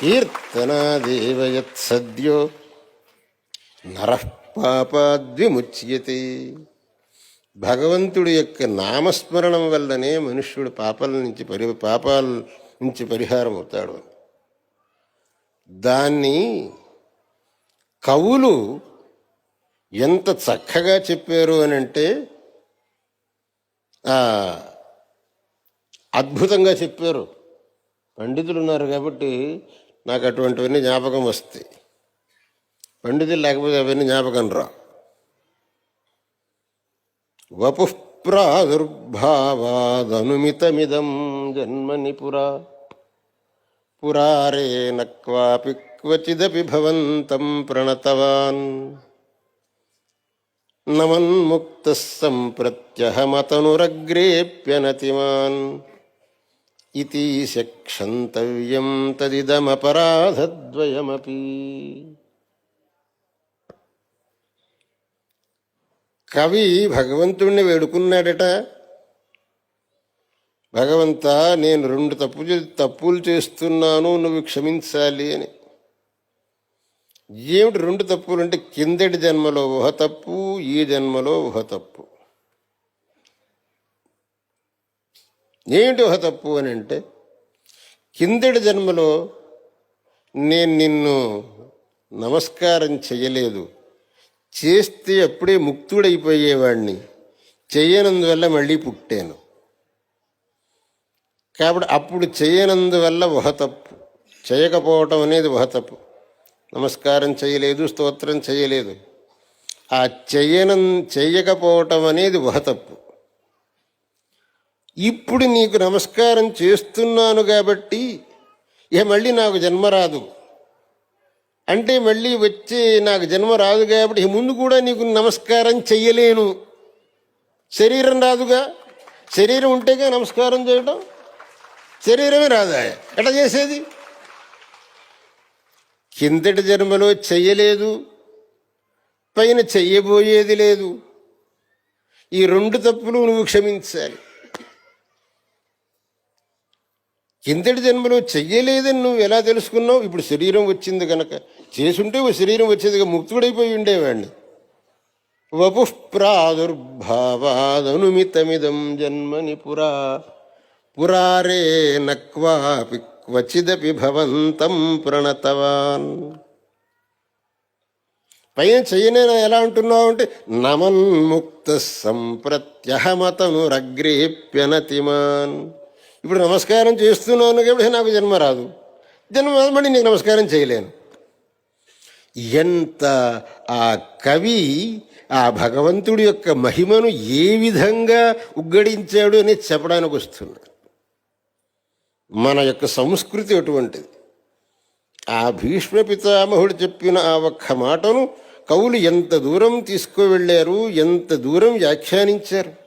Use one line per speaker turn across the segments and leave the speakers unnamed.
కీర్తనాదేవ యత్సద్యో నర పాపాద్విముచ్యతే. భగవంతుడి యొక్క నామస్మరణం వల్లనే మనుష్యుడు పాపాల నుంచి పరి పాపాల నుంచి పరిహారం అవుతాడు దాన్ని కవులు ఎంత చక్కగా చెప్పారు అని అంటే అద్భుతంగా చెప్పారు. పండితులు ఉన్నారు కాబట్టి నాకు అటువంటివన్నీ జ్ఞాపకం వస్తాయి. పండితులు లేకపోతే అవన్నీ జ్ఞాపకం రా వపు ప్రాదుర్భావాదనుమితమిదం జన్మని పురా. పురారేణ క్వాపి క్వచిదపి భవంతం ప్రణతవాన్. నమన్ముక్త సంప్రత్యహమతనురగ్రేప్యనతిమాన్ ఇది శక్షంతవ్యం తదిదమపరాధద్వయమపి కవి భగవంతుణ్ణి వేడుకున్నాడట. భగవంత నేను రెండు తప్పు తప్పులు చేస్తున్నాను నువ్వు క్షమించాలి అని. ఏమిటి రెండు తప్పులు అంటే కిందటి జన్మలో ఊహ తప్పు ఈ జన్మలో ఊహ తప్పు. ఏమిటి ఒక తప్పు అని అంటే కిందటి జన్మలో నేను నిన్ను నమస్కారం చేయలేదు. చేస్తే అప్పుడే ముక్తుడైపోయేవాడిని చేయనందువల్ల మళ్ళీ పుట్టాను. కాబట్టి అప్పుడు చేయనందువల్ల ఒక తప్పు. చేయకపోవటం అనేది ఒక తప్పు. నమస్కారం చేయలేదు స్తోత్రం చేయలేదు. ఆ చేయనం చేయకపోవటం అనేది ఒక తప్పు. ఇప్పుడు నీకు నమస్కారం చేస్తున్నాను కాబట్టి ఇక మళ్ళీ నాకు జన్మ రాదు. అంటే మళ్ళీ వచ్చే నాకు జన్మ రాదు కాబట్టి ఇక ముందు కూడా నీకు నమస్కారం చెయ్యలేను. శరీరం రాదుగా? శరీరం ఉంటేగా నమస్కారం చేయటం? శరీరమే రాదా? ఎట్లా చేసేది? కిందటి జన్మలో చెయ్యలేదు పైన చెయ్యబోయేది లేదు. ఈ రెండు తప్పులు నువ్వు క్షమించాలి. కిందటి జన్మలో చెయ్యలేదని నువ్వు ఎలా తెలుసుకున్నావు? ఇప్పుడు శరీరం వచ్చింది కనుక చేసుంటే శరీరం వచ్చేదిగా ముక్తుడైపోయి ఉండేవాడిని. వపు ప్రాదుర్భావాదనుమితమిదం జన్మని పురా. పురారే నక్వాపి క్వచిదపి భవంతం ప్రణతవాన్. పైన చెయ్యనేనా ఎలా అంటున్నావు అంటే నమన్ముక్త సంప్రత్యహమతను రగ్రేప్యనతిమాన్ ఇప్పుడు నమస్కారం చేస్తున్నాను కాబట్టి నాకు జన్మ రాదు. జన్మ రాదు, మళ్ళీ నీకు నమస్కారం చేయలేను. ఎంత ఆ కవి ఆ భగవంతుడి యొక్క మహిమను ఏ విధంగా ఉగ్గడించాడు అని చెప్పడానికి వస్తున్నాడు. మన యొక్క సంస్కృతి అటువంటిది. ఆ భీష్మ పితామహుడు చెప్పిన ఆ ఒక్క మాటను కవులు ఎంత దూరం తీసుకువెళ్ళారు ఎంత దూరం వ్యాఖ్యానించారు?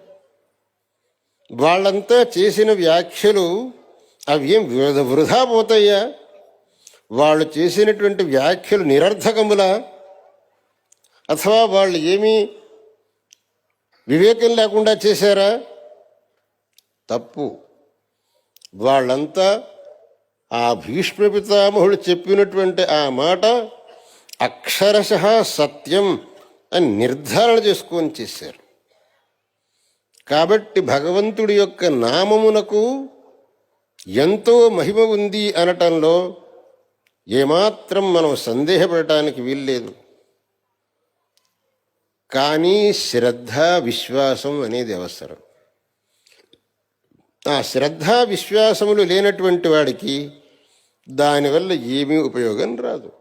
వాళ్ళంతా చేసిన వ్యాఖ్యలు అవి ఏం వృధ- వృధా పోతాయా? వాళ్ళు చేసినటువంటి వ్యాఖ్యలు నిరర్థకములా? అథవా వాళ్ళు ఏమీ వివేకం లేకుండా చేశారా? తప్పు. వాళ్ళంతా ఆ భీష్మ పితామహుడు చెప్పినటువంటి ఆ మాట అక్షరశ సత్యం అని నిర్ధారణ చేసుకొని చేశారు. కాబట్టి భగవంతుడి యొక్క నామమునకు ఎంతో మహిమ ఉంది అనటంలో ఏమాత్రం మనం సందేహపడటానికి వీల్లేదు. కానీ శ్రద్ధ విశ్వాసం అనేది అవసరం. ఆ శ్రద్ధ విశ్వాసములు లేనటువంటి వాడికి దానివల్ల ఏమీ ఉపయోగం రాదు.